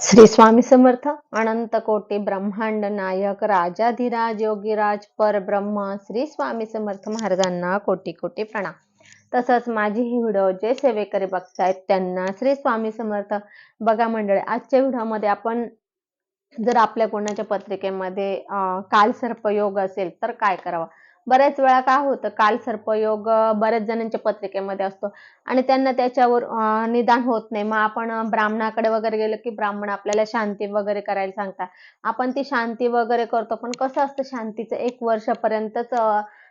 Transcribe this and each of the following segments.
श्री स्वामी समर्थ अनंत कोटी ब्रह्मांड नायक राजाधिराज योगीराज परब्रह्म श्री स्वामी समर्थ महाराजांना कोटी कोटी प्रणाम. तसंच माझी ही व्हिडिओ जे सेवेकरी बघतायत त्यांना श्री स्वामी समर्थ. बघा मंडळी आजच्या व्हिडिओमध्ये आपण जर आपल्या कोणाच्या पत्रिकेमध्ये काल सर्पयोग असेल तर काय करावं? बऱ्याच वेळा काय होतं काल सर्पयोग बऱ्याच जणांच्या पत्रिकेमध्ये असतो आणि त्यांना त्याच्यावर निदान होत नाही. मग आपण ब्राह्मणाकडे वगैरे गेलो की ब्राह्मण आपल्याला शांती वगैरे करायला सांगतात. आपण ती शांती वगैरे करतो पण कसं असतं शांतीचं एक वर्षापर्यंतच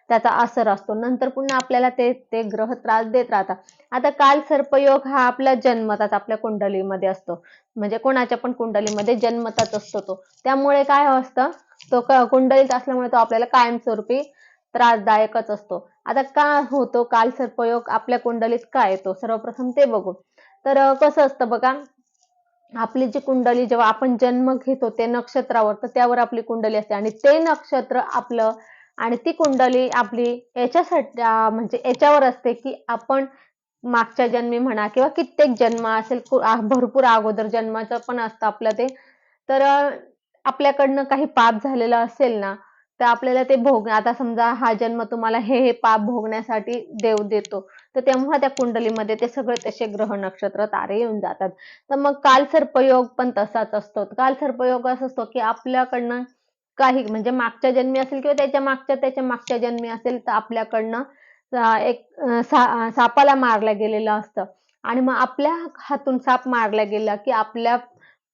त्याचा असर असतो. नंतर पुन्हा आपल्याला ते ते ग्रह त्रास देत राहतात. आता काल सर्पयोग हा आपला जन्मताच आपल्या कुंडलीमध्ये असतो. म्हणजे कोणाच्या पण कुंडलीमध्ये जन्मताच असतो तो. त्यामुळे काय असतं तो कुंडलीत असल्यामुळे तो आपल्याला कायमस्वरूपी त्रासदायकच असतो. आता का होतो? काल सर्पयोग आपल्या कुंडलीत का येतो? सर्वप्रथम ते बघू तर कसं असतं बघा आपली जी कुंडली जेव्हा आपण जन्म घेतो ते नक्षत्रावर तर त्यावर आपली कुंडली असते. आणि ते नक्षत्र आपलं आणि ती कुंडली आपली याच्यासाठी म्हणजे याच्यावर असते की आपण मागच्या जन्मी म्हणा किंवा कित्येक जन्म असेल भरपूर अगोदर जन्माचं पण असतं आपलं ते. तर आपल्याकडनं काही पाप झालेलं असेल ना तर आपल्याला ते भोग आता समजा हा जन्म तुम्हाला हे हे पाप भोगण्यासाठी देव देतो तर तेव्हा त्या कुंडलीमध्ये ते सगळे तसे ग्रह नक्षत्र तारे येऊन जातात. तर मग काल सर्पयोग पण तसाच असतो. काल सर्पयोग असं असतो की आपल्याकडनं काही म्हणजे मागच्या जन्मी असेल किंवा त्याच्या मागच्या त्याच्या मागच्या जन्मी असेल तर आपल्याकडनं एक सा- सापाला मारलं गेलेलं असतं. आणि मग आपल्या हातून साप मारला गेला की आपल्या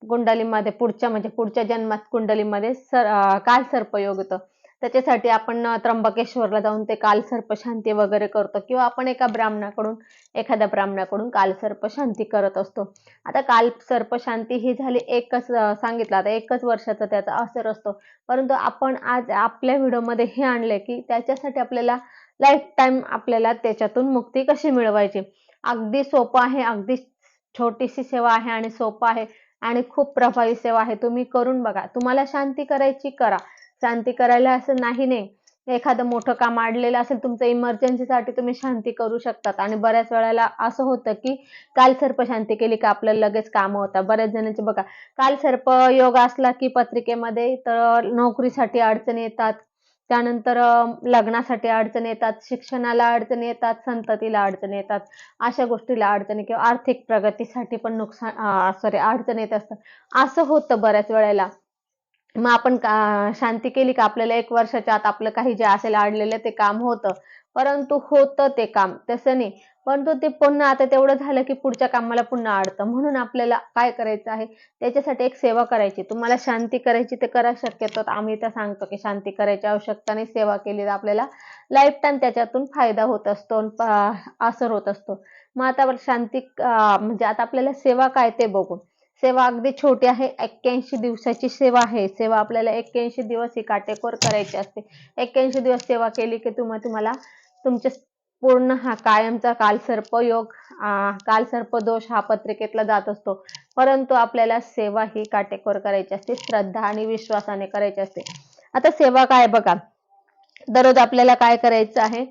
कुंडलीमध्ये पुढच्या म्हणजे पुढच्या जन्मात कुंडलीमध्ये सर काल सर्पयोग होतं. त्याच्यासाठी आपण त्र्यंबकेश्वरला जाऊन ते काल सर्प शांती वगैरे करतो किंवा आपण एका ब्राह्मणाकडून एखाद्या ब्राह्मणाकडून काल सर्प शांती करत असतो. आता काल सर्प शांती ही झाली एकच सांगितलं. आता एकच वर्षाचा त्याचा असर असतो. परंतु आपण आज आपल्या व्हिडिओमध्ये हे आणले की त्याच्यासाठी आपल्याला लाईफ टाईम आपल्याला त्याच्यातून मुक्ती कशी मिळवायची? अगदी सोपं आहे अगदी छोटीशी सेवा आहे आणि सोपं आहे आणि खूप प्रभावी सेवा आहे. तुम्ही करून बघा. तुम्हाला शांती करायची करा. शांती करायला असं नाही नाही. एखादं मोठं काम अडलेलं असेल तुमचं इमर्जन्सीसाठी तुम्ही शांती करू शकतात. आणि बऱ्याच वेळेला असं होतं की काल सर्प शांती केली की आपल्याला लगेच कामं होतात बऱ्याच जणांचे बघा. काल सर्प योग असला की पत्रिकेमध्ये तर नोकरीसाठी अडचणी येतात. त्यानंतर लग्नासाठी अडचणी येतात शिक्षणाला अडचणी येतात संततीला अडचणी येतात अशा गोष्टीला अडचणी किंवा आर्थिक प्रगतीसाठी पण नुकसान सॉरी अडचणी येत असतात. असं होतं बऱ्याच वेळेला. मग आपण का- शांती केली का? आपल्याला एक वर्षाच्या आत आपलं काही जे असेल अडलेलं ते काम होतं. परंतु होतं ते काम. तसं नाही. परंतु ते पुन्हा आता तेवढं झालं की पुढच्या कामाला पुन्हा अडतं. म्हणून आपल्याला काय करायचं आहे? त्याच्यासाठी एक सेवा करायची. तुम्हाला शांती करायची ते करा शक्यतो. आम्ही तर सांगतो की शांती करायची आवश्यकता नाही. सेवा केली तर आपल्याला लाईफ टाईम त्याच्यातून फायदा होत असतो असर होत असतो. मग आता शांती म्हणजे आता आपल्याला सेवा काय ते बघू सेवा अगदी छोटी आहे. एक्क्याऐंशी दिवसाची सेवा आहे. सेवा आपल्याला एक्क्याऐंशी दिवस ही काटेकोर करायची असते. एक्क्याऐंशी दिवस सेवा केली की तुम्हा तुम्हाला तुमचे पूर्ण हा कायमचा कालसर्प योग कालसर्प दोष हा पत्रिकेतला जात असतो. परंतु आपल्याला सेवा ही काटेकोर करायची असते श्रद्धा आणि विश्वासाने करायची असते. आता सेवा काय बघा. दररोज आपल्याला काय करायचं आहे?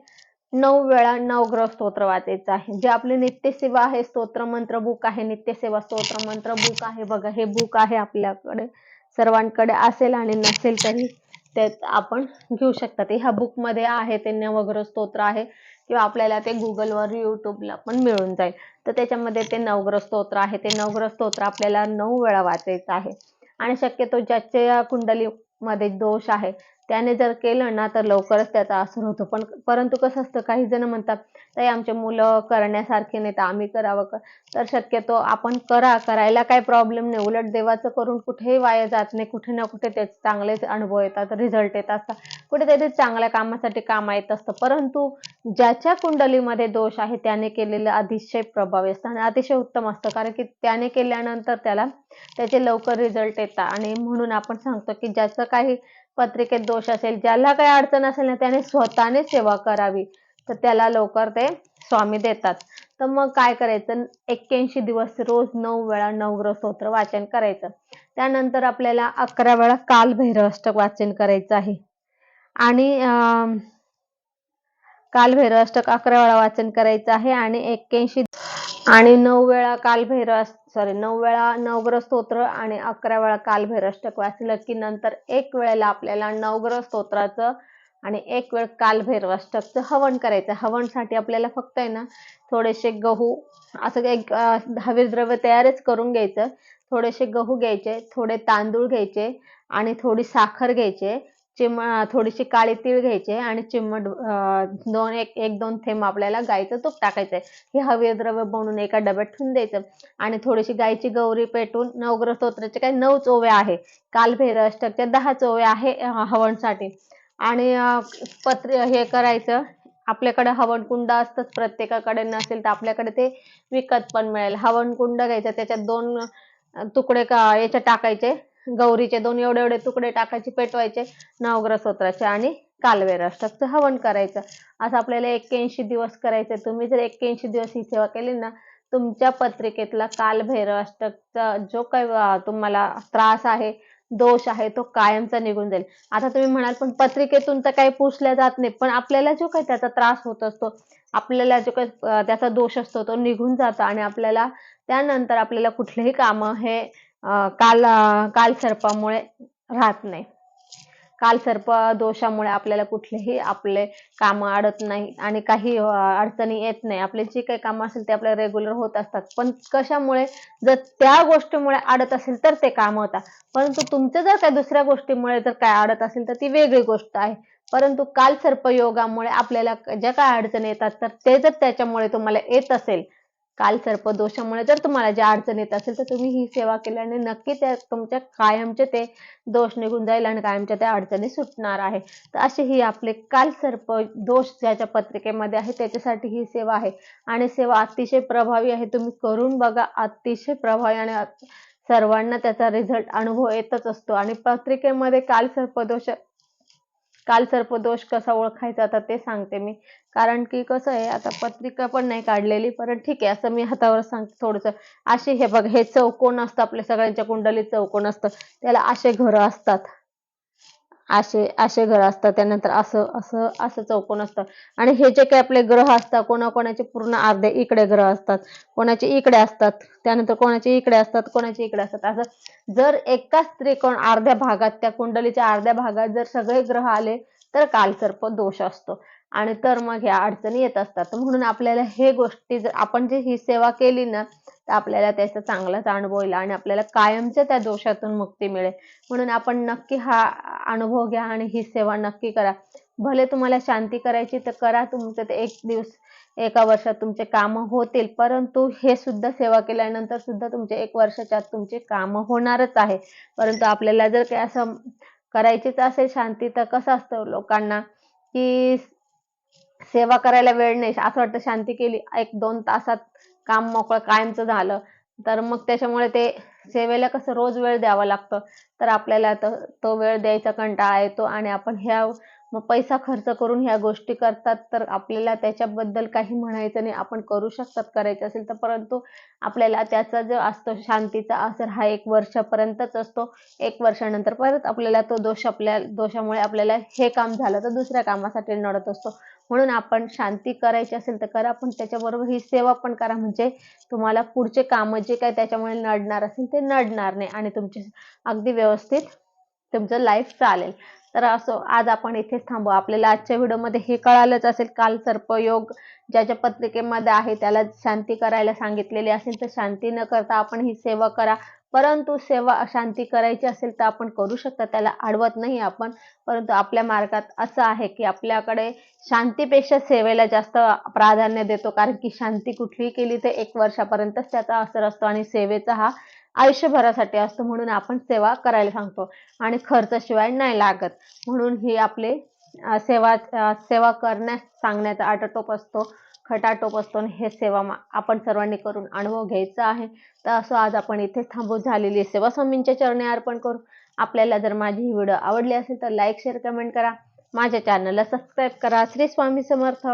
नऊ वेळा नवग्रह स्तोत्र वाचायचं आहे. जे आपले नित्यसेवा आहे स्तोत्र मंत्र बुक आहे नित्यसेवा स्तोत्र मंत्र बुक आहे बघा. हे बुक आहे आपल्याकडे सर्वांकडे असेल आणि नसेल तरी ते आपण घेऊ शकतात. ह्या बुकमध्ये आहे ते नवग्रह स्तोत्र आहे. किंवा आपल्याला ते गुगलवर युट्यूबला पण मिळून जाईल. तर त्याच्यामध्ये ते नवग्रह स्तोत्र आहे. ते नवग्रह स्तोत्र आपल्याला नऊ वेळा वाचायचं आहे. आणि शक्यतो ज्याच्या कुंडलीमध्ये दोष आहे त्याने जर केलं ना तर लवकरच त्याचा असर होतो. पण परंतु कसं असतं काही जण म्हणतात ताई आमचे मुलं करण्यासारखे नाही तर आम्ही करावं कर तर शक्यतो आपण करा करायला काही प्रॉब्लेम नाही. उलट देवाचं करून कुठेही वाया जात नाही. कुठे ना कुठे त्याचे चांगलेच अनुभव येतात रिझल्ट येत असतात. कुठेतरी चांगल्या कामासाठी काम येत असतं. परंतु ज्याच्या कुंडलीमध्ये दोष आहे त्याने केलेलं अतिशय प्रभावी असतं आणि अतिशय उत्तम असतं. कारण की त्याने केल्यानंतर त्याला त्याचे लवकर रिझल्ट येतात. आणि म्हणून आपण सांगतो की ज्याचं काही पत्रिकेत दोष असेल ज्याला काही अडचण असेल ना त्याने स्वतःने सेवा करावी. तर त्याला लवकर ते स्वामी देतात. तर मग काय करायचं? एक्क्याऐंशी दिवस रोज नऊ वेळा नवग्रह स्तोत्र वाचन करायचं. त्यानंतर आपल्याला अकरा वेळा कालभैरव अष्टक वाचन करायचं आहे. आणि कालभैरवष्टक कालभैरव अष्टक अकरा वेळा वाचन करायचं आहे आणि एक्क्याऐंशी आणि नऊ वेळा कालभैरव सॉरी नऊ वेळा नवग्रह स्तोत्र आणि अकरा वेळा कालभैरष्टक वाचलं की नंतर एक वेळेला आपल्याला नवग्रह स्तोत्राचं आणि एक वेळ कालभैरवाष्टकचं हवन करायचं. हवनसाठी आपल्याला फक्त आहे ना थोडेसे गहू असं एक हवीर द्रव्य तयारच करून घ्यायचं. थोडेसे गहू घ्यायचे थोडे तांदूळ घ्यायचे आणि थोडी साखर घ्यायचे. चिम थोडीशी काळी तीळ घ्यायचे आणि चिमट दोन एक एक दोन थेंब आपल्याला गाईचं तूप टाकायचंय हे हवे द्रव्य बनवून एका डब्यात ठेवून द्यायचं. आणि थोडीशी गाईची गौरी पेटून नवग्रह स्तोत्राचे काही नऊ चोवे आहे. कालभैर अष्टकच्या दहा चोवे आहे हवनसाठी. आणि पत्र हे करायचं. आपल्याकडे हवनकुंड असतंच प्रत्येकाकडे नसेल तर आपल्याकडे ते विकत पण मिळेल. हवनकुंड घ्यायचं त्याच्यात दोन तुकडे का याचे टाकायचे. गौरीचे दोन एवढे एवढे तुकडे टाकायचे पेटवायचे नवग्रह आणि कालवेर अष्टकचं हवन करायचं. असं आपल्याला एक्क्याऐंशी दिवस करायचं. तुम्ही जर एक्क्याऐंशी दिवस ही सेवा केली ना तुमच्या पत्रिकेतला कालभैरव अष्टकचा जो काही तुम्हाला त्रास आहे दोष आहे तो कायमचा निघून जाईल. आता तुम्ही म्हणाल पण पत्रिकेतून तर काही पुसल्या जात नाही पण आपल्याला जो काही त्याचा त्रास होत असतो आपल्याला जो काही त्याचा दोष असतो तो निघून जातो आणि आपल्याला त्यानंतर आपल्याला कुठलेही कामं हे काल कालसर्पामुळे राहत नाही. कालसर्प दोषामुळे आपल्याला कुठलेही आपले काम अडत नाही आणि काही अडचणी येत नाही. आपले जे काही कामं असेल ते आपल्याला रेग्युलर होत असतात. पण कशामुळे? जर त्या गोष्टीमुळे अडत असेल तर ते काम होतात परंतु तुमचं जर काही दुसऱ्या गोष्टीमुळे जर काय अडत असेल तर ती वेगळी गोष्ट आहे. परंतु कालसर्प योगामुळे आपल्याला ज्या काय अडचणी येतात तर ते जर त्याच्यामुळे तुम्हाला येत असेल काल दोषामुळे जर तुम्हाला ज्या अडचण येत असेल तर तुम्ही ही सेवा केल्याने नक्की त्या तुमच्या कायमचे ते दोष निघून जाईल आणि कायमच्या त्या अडचणी सुटणार आहे. तर असे ही आपले काल सर्प दोष ज्याच्या पत्रिकेमध्ये आहे त्याच्यासाठी ही सेवा आहे. आणि सेवा अतिशय प्रभावी आहे. तुम्ही करून बघा अतिशय प्रभावी आणि सर्वांना त्याचा रिझल्ट अनुभव येतच असतो. आणि पत्रिकेमध्ये काल सर्पदोष कसा ओळखायचा आता ते सांगते मी. कारण की कसं आहे आता पत्रिका पण नाही काढलेली पण ठीक आहे असं मी हातावर सांगते थोडंसं. असे हे बघ हे चौकोन असतं आपल्या सगळ्यांच्या कुंडलीत चौकोन असतं. त्याला असे घरं असतात. असे असे घर असतात त्यानंतर असं असं असं चौकोन असतं. आणि हे जे काही आपले ग्रह असतात कोणाकोणाचे पूर्ण अर्धे इकडे ग्रह असतात कोणाचे इकडे असतात त्यानंतर कोणाचे इकडे असतात कोणाचे इकडे असतात. असं जर एकाच त्रिकोण अर्ध्या भागात त्या कुंडलीच्या अर्ध्या भागात जर सगळे ग्रह आले तर कालसर्प दोष असतो. आणि तर मग ह्या अडचणी येत असतात. म्हणून आपल्याला हे गोष्टी जर आपण जे ही सेवा केली ना तर आपल्याला त्याचा चांगलाच अनुभव येईल आणि आपल्याला कायमच्या त्या दोषातून मुक्ती मिळेल. म्हणून आपण नक्की हा अनुभव घ्या आणि ही सेवा नक्की करा. भले तुम्हाला शांती करायची तर करा तुमचं ते एक दिवस एका वर्षात तुमचे कामं होतील परंतु हे सुद्धा सेवा केल्यानंतर सुद्धा तुमचे एक वर्षाच्या आत तुमचे कामं होणारच आहे. परंतु आपल्याला जर काही असं करायचीच असेल शांती तर कसं असतं लोकांना की सेवा करायला वेळ नाही. असं वाटतं शांती केली एक दोन तासात काम मोकळं कायमचं झालं. तर मग त्याच्यामुळे ते सेवेला कसं रोज वेळ द्यावा लागतं. तर आपल्याला तो तो वेळ द्यायचा कंटाळा येतो आणि आपण ह्या मग पैसा खर्च करून ह्या गोष्टी करतात. तर आपल्याला त्याच्याबद्दल काही म्हणायचं नाही. आपण करू शकतात करायचं असेल तर. परंतु आपल्याला त्याचा जो असतो शांतीचा असर हा एक वर्षापर्यंतच असतो. एक वर्षानंतर परत आपल्याला तो दोष आपल्या दोषामुळे आपल्याला हे काम झालं तर दुसऱ्या कामासाठी नडत असतो. म्हणून आपण शांती करायची असेल तर करा पण त्याच्याबरोबर ही सेवा पण करा. म्हणजे तुम्हाला पुढचे कामं जे काही त्याच्यामुळे नडणार असेल ते नडणार नाही आणि तुमचे अगदी व्यवस्थित तुमचं लाईफ चालेल. तर असो आज आपण इथेच थांबू. आपल्याला आजच्या व्हिडिओमध्ये हे कळालंच असेल काल सर्पयोग ज्याच्या पत्रिकेमध्ये आहे त्याला शांती करायला सांगितलेली असेल तर शांती न करता आपण ही सेवा करा. परंतु सेवा शांती करायची असेल तर आपण करू शकता. त्याला अडवत नाही आपण. परंतु आपल्या मार्गात असं आहे की आपल्याकडे शांतीपेक्षा सेवेला जास्त प्राधान्य देतो. कारण की शांती कुठलीही केली तर एक वर्षापर्यंतच त्याचा असर असतो आणि सेवेचा हा आयुष्यभरासाठी असतो. म्हणून आपण सेवा करायला सांगतो. आणि खर्चाशिवाय नाही लागत. म्हणून ही आपले सेवा सेवा करण्यास सांगण्याचा आटोटोप असतो. खटाटोप असतो आणि हे सेवा मा- आपण सर्वांनी करून अनुभव घ्यायचा आहे. तर असं आज आपण इथे थांबू झालेली सेवा स्वामींच्या चरणे अर्पण करू आपल्याला जर माझी ही व्हिडिओ आवडली असेल तर लाईक शेअर कमेंट करा. माझ्या चॅनलला सबस्क्राईब करा. श्री स्वामी समर्थ.